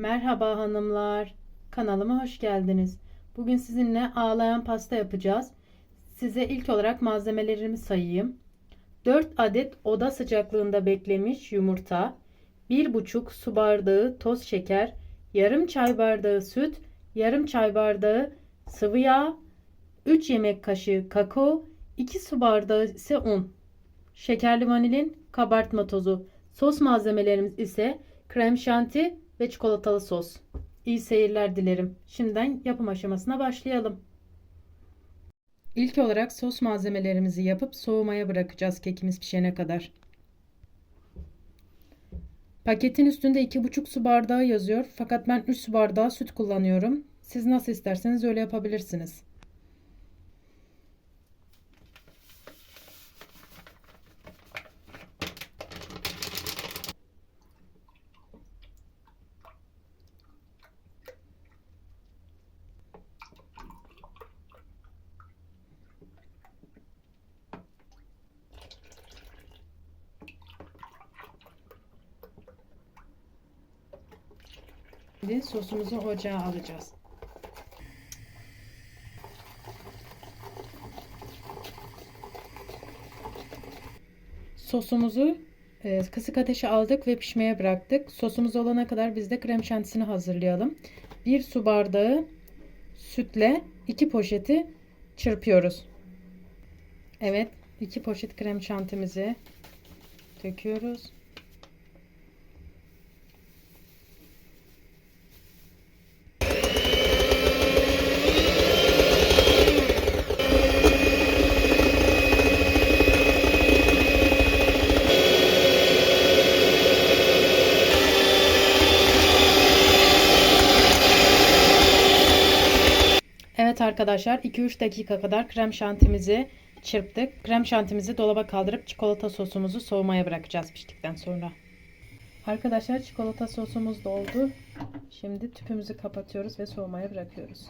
Merhaba hanımlar. Kanalıma hoş geldiniz. Bugün sizinle ağlayan pasta yapacağız. Size ilk olarak malzemelerimi sayayım. 4 adet oda sıcaklığında beklemiş yumurta, 1,5 su bardağı toz şeker, yarım çay bardağı süt, yarım çay bardağı sıvı yağ, 3 yemek kaşığı kakao, 2 su bardağı ise un. Şekerli vanilin, kabartma tozu. Sos malzemelerimiz ise krem şanti ve çikolatalı sos. İyi seyirler dilerim. Şimdiden yapım aşamasına başlayalım. İlk olarak sos malzemelerimizi yapıp soğumaya bırakacağız kekimiz pişene kadar. Paketin üstünde 2,5 su bardağı yazıyor. Fakat ben 3 su bardağı süt kullanıyorum. Siz nasıl isterseniz öyle yapabilirsiniz. Şimdi sosumuzu ocağa alacağız. Sosumuzu e, kısık ateşe aldık ve pişmeye bıraktık. Sosumuz olana kadar biz de krem şantisini hazırlayalım. Bir su bardağı sütle iki poşeti çırpıyoruz. Evet, iki poşet krem şantimizi döküyoruz. Evet arkadaşlar 2-3 dakika kadar krem şantimizi çırptık. Krem şantimizi dolaba kaldırıp çikolata sosumuzu soğumaya bırakacağız piştikten sonra. Arkadaşlar çikolata sosumuz doldu. Şimdi tüpümüzü kapatıyoruz ve soğumaya bırakıyoruz.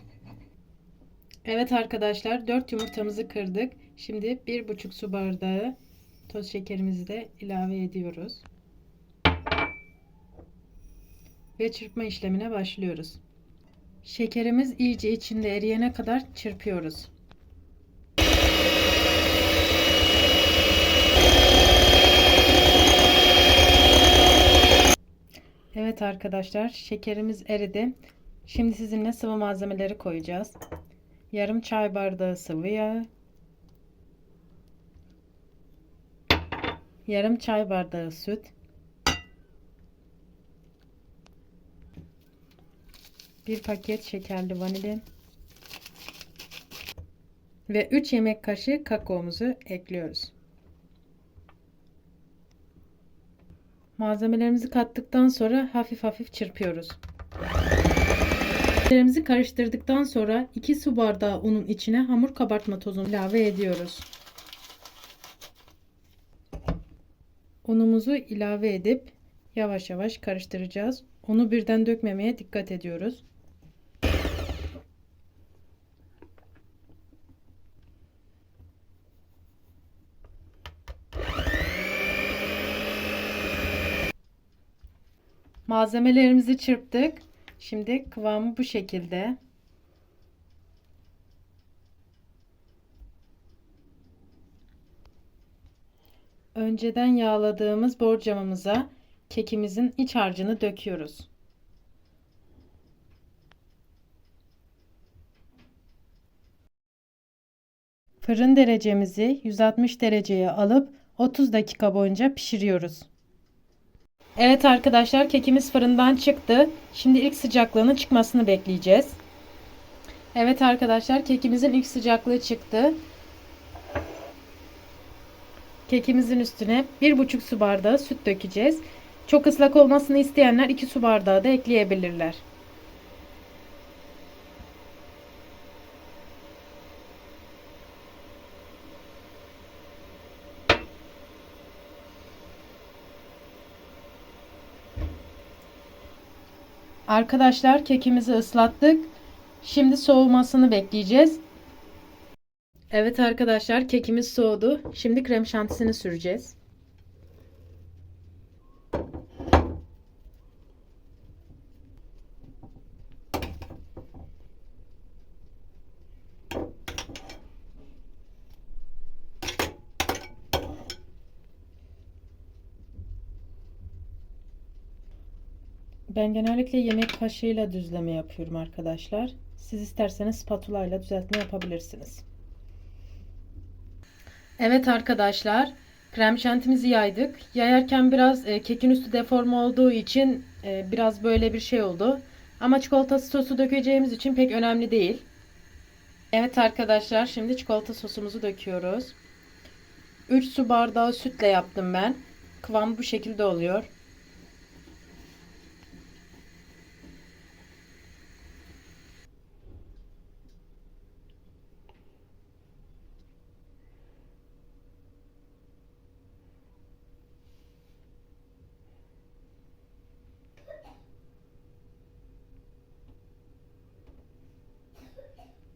Evet arkadaşlar 4 yumurtamızı kırdık. Şimdi 1,5 su bardağı toz şekerimizi de ilave ediyoruz. Ve çırpma işlemine başlıyoruz. Şekerimiz iyice içinde eriyene kadar çırpıyoruz. Evet arkadaşlar şekerimiz eridi. Şimdi sizinle sıvı malzemeleri koyacağız. Yarım çay bardağı sıvı yağ. Yarım çay bardağı süt. Bir paket şekerli vanilin ve 3 yemek kaşığı kakaomuzu ekliyoruz. Malzemelerimizi kattıktan sonra hafif hafif çırpıyoruz. Malzemelerimizi karıştırdıktan sonra 2 su bardağı unun içine hamur kabartma tozunu ilave ediyoruz. Unumuzu ilave edip yavaş yavaş karıştıracağız. Unu birden dökmemeye dikkat ediyoruz. Malzemelerimizi çırptık. Şimdi kıvamı bu şekilde. Önceden yağladığımız borcamımıza kekimizin iç harcını döküyoruz. Fırın derecemizi 160 dereceye alıp 30 dakika boyunca pişiriyoruz. Evet arkadaşlar kekimiz fırından çıktı. Şimdi ilk sıcaklığının çıkmasını bekleyeceğiz. Evet arkadaşlar kekimizin ilk sıcaklığı çıktı. Kekimizin üstüne 1,5 su bardağı süt dökeceğiz. Çok ıslak olmasını isteyenler 2 su bardağı da ekleyebilirler. Arkadaşlar kekimizi ıslattık. Şimdi soğumasını bekleyeceğiz. Evet arkadaşlar kekimiz soğudu. Şimdi krem şantisini süreceğiz. Ben genellikle yemek kaşığıyla düzleme yapıyorum arkadaşlar. Siz isterseniz spatula ile düzeltme yapabilirsiniz. Evet arkadaşlar, krem şantimizi yaydık. Yayarken biraz e, kekin üstü deforme olduğu için e, biraz böyle bir şey oldu. Ama çikolata sosu dökeceğimiz için pek önemli değil. Evet arkadaşlar, şimdi çikolata sosumuzu döküyoruz. 3 su bardağı sütle yaptım ben. Kıvam bu şekilde oluyor.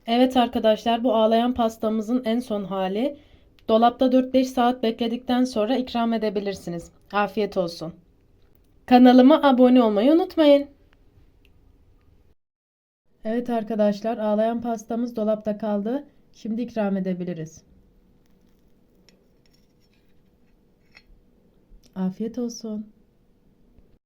Evet arkadaşlar bu ağlayan pastamızın en son hali. Dolapta 4-5 saat bekledikten sonra ikram edebilirsiniz. Afiyet olsun. Kanalıma abone olmayı unutmayın. Evet arkadaşlar ağlayan pastamız dolapta kaldı. Şimdi ikram edebiliriz. Afiyet olsun.